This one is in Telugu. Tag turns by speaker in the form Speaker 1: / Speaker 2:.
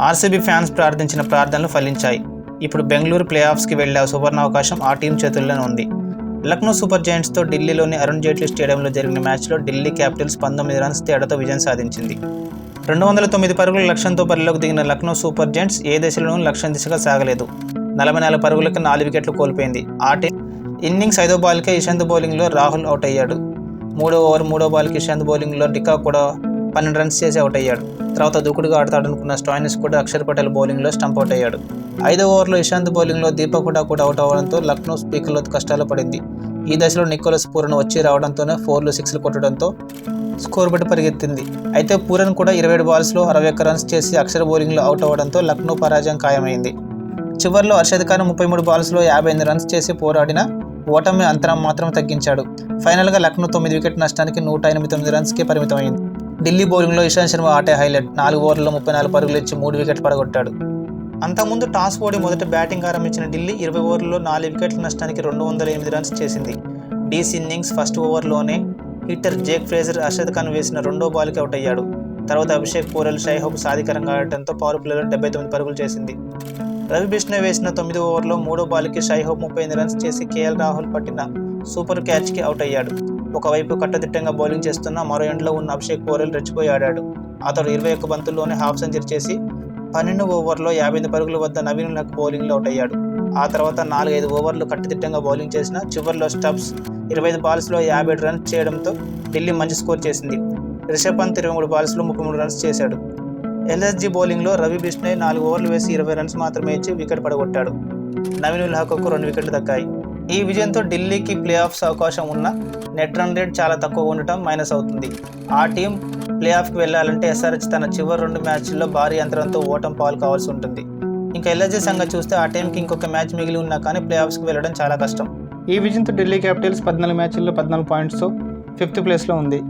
Speaker 1: ఆర్సీబీ ఫ్యాన్స్ ప్రార్థించిన ప్రార్థనలు ఫలించాయి. ఇప్పుడు బెంగళూరు ప్లే ఆఫ్స్కి వెళ్ళే సువర్ణ అవకాశం ఆ టీం చేతుల్లోనే ఉంది. లక్నో సూపర్ జైంట్స్తో ఢిల్లీలోని అరుణ్ జైట్లీ స్టేడియంలో జరిగిన మ్యాచ్లో ఢిల్లీ క్యాపిటల్స్ పంతొమ్మిది రన్స్ తేడాతో విజయం సాధించింది. రెండు వందల తొమ్మిది పరుగుల లక్ష్యంతో బరిలోకి దిగిన లక్నో సూపర్ జైంట్స్ ఏ దశలోనూ లక్ష్యం దిశగా సాగలేదు. నలభై నాలుగు పరుగులకు నాలుగు వికెట్లు కోల్పోయింది. ఆ టీం ఇన్నింగ్స్ ఐదో బాల్కే ఇషాంత్ బౌలింగ్లో రాహుల్ అవుట్ అయ్యాడు. మూడో ఓవర్ మూడో బాల్కి ఇషాంత్ బౌలింగ్లో డికా కూడా పన్నెండు రన్స్ చేసి అవుట్ అయ్యాడు. తర్వాత దూకుడుగా ఆడతాడనుకున్న స్టాయినిస్ కూడా అక్షర్ పటేల్ బౌలింగ్లో స్టంప్ అవుట్ అయ్యాడు. ఐదో ఓవర్లో ఇషాంత్ బౌలింగ్లో దీపక్ హుడా కూడా అవుట్ అవ్వడంతో లక్నో స్పీకర్లో కష్టాలు పడింది. ఈ దశలో నికోలస్ పూరన్ వచ్చి రావడంతోనే ఫోర్లు సిక్స్లు కొట్టడంతో స్కోర్ బట్టి పరిగెత్తింది. అయితే పూరన్ కూడా ఇరవై ఏడు బాల్స్లో అరవై ఒక్క రన్స్ చేసి అక్షర బౌలింగ్లో అవుట్ అవ్వడంతో లక్నో పరాజయం ఖాయమైంది. చివర్లో హర్షద్ ఖాన్ ముప్పై మూడు బాల్స్లో యాభై ఎనిమిది రన్స్ చేసి పోరాడిన ఓటమి అంతరం మాత్రం తగ్గించాడు. ఫైనల్గా లక్నో తొమ్మిది వికెట్ నష్టానికి నూట ఎనిమిది తొమ్మిది రన్స్కి పరిమితమైంది. ఢిల్లీ బౌలింగ్లో ఇషాంత్ శర్మ ఆటే హైలైట్. నాలుగు ఓవర్లలో ముప్పై నాలుగు పరుగులు ఇచ్చి మూడు వికెట్లు పడగొట్టాడు. అంతకుముందు టాస్ ఓడి మొదట బ్యాటింగ్ ఆరంభించిన ఢిల్లీ ఇరవై ఓవర్లలో నాలుగు వికెట్ల నష్టానికి రెండు వందల ఎనిమిది రన్స్ చేసింది. డీస్ ఇన్నింగ్స్ ఫస్ట్ ఓవర్లోనే hitter Jake Fraser Arshad Khan వేసిన రెండో బాల్కి అవుట్ అయ్యాడు. తర్వాత అభిషేక్ పూరల్ షైహోబ్ సాధికారంగా ఆడటంతో పవర్ ప్లేలో డెబ్బై తొమ్మిది పరుగులు చేసింది. రవి బిష్ణు వేసిన తొమ్మిది ఓవర్లో మూడో బాల్కి షైహోప్ ముప్పై ఎనిమిది రన్స్ చేసి కేఎల్ రాహుల్ పట్టిన సూపర్ క్యాచ్కి అవుట్ అయ్యాడు. ఒకవైపు కట్టదిట్టంగా బౌలింగ్ చేస్తున్న మరో ఎండ్లో ఉన్న అభిషేక్ పోరెల్ రెచ్చిపోయి ఆడాడు. అతడు ఇరవై ఒక్క బంతుల్లోనే హాఫ్ సెంచరీ చేసి పన్నెండు ఓవర్లో యాభై ఎనిమిది పరుగుల వద్ద నవీన్ లక్ బౌలింగ్లో అవుట్ అయ్యాడు. ఆ తర్వాత నాలుగైదు ఓవర్లు కట్టుదిట్టంగా బౌలింగ్ చేసిన చివరిలో స్టబ్స్ ఇరవై ఐదు బాల్స్లో యాభై ఏడు రన్స్ చేయడంతో ఢిల్లీ మంచి స్కోర్ చేసింది. రిషబ్ పంత్ ఇరవై మూడు బాల్స్లో ముప్పై మూడు రన్స్ చేశాడు. ఎల్ఎస్జి బౌలింగ్లో రవి బిష్ణయ్ నాలుగు ఓవర్లు వేసి ఇరవై రన్స్ మాత్రమే ఇచ్చి వికెట్ పడగొట్టాడు. నవీన్ ఉల్ హక్కు రెండు వికెట్లు దక్కాయి. ఈ విజయంతో ఢిల్లీకి ప్లే ఆఫ్స్ అవకాశం ఉన్న నెట్ రన్ రేట్ చాలా తక్కువ ఉండటం మైనస్ అవుతుంది. ఆ టీం ప్లే ఆఫ్కి వెళ్ళాలంటే ఎస్ఆర్హెచ్ తన చివరి రెండు మ్యాచ్ల్లో భారీ అంతరంతో ఓటం పాలు కావాల్సి ఉంటుంది. ఇంకా ఎల్ఎస్జీ సంగతి చూస్తే ఆ టీంకి ఇంకొక మ్యాచ్ మిగిలి ఉన్నా కానీ ప్లే ఆఫ్స్కి వెళ్ళడం చాలా కష్టం. ఈ విజయంతో ఢిల్లీ క్యాపిటల్స్ పద్నాలుగు మ్యాచ్ల్లో పద్నాలుగు పాయింట్స్తో ఫిఫ్త్ ప్లేస్లో ఉంది.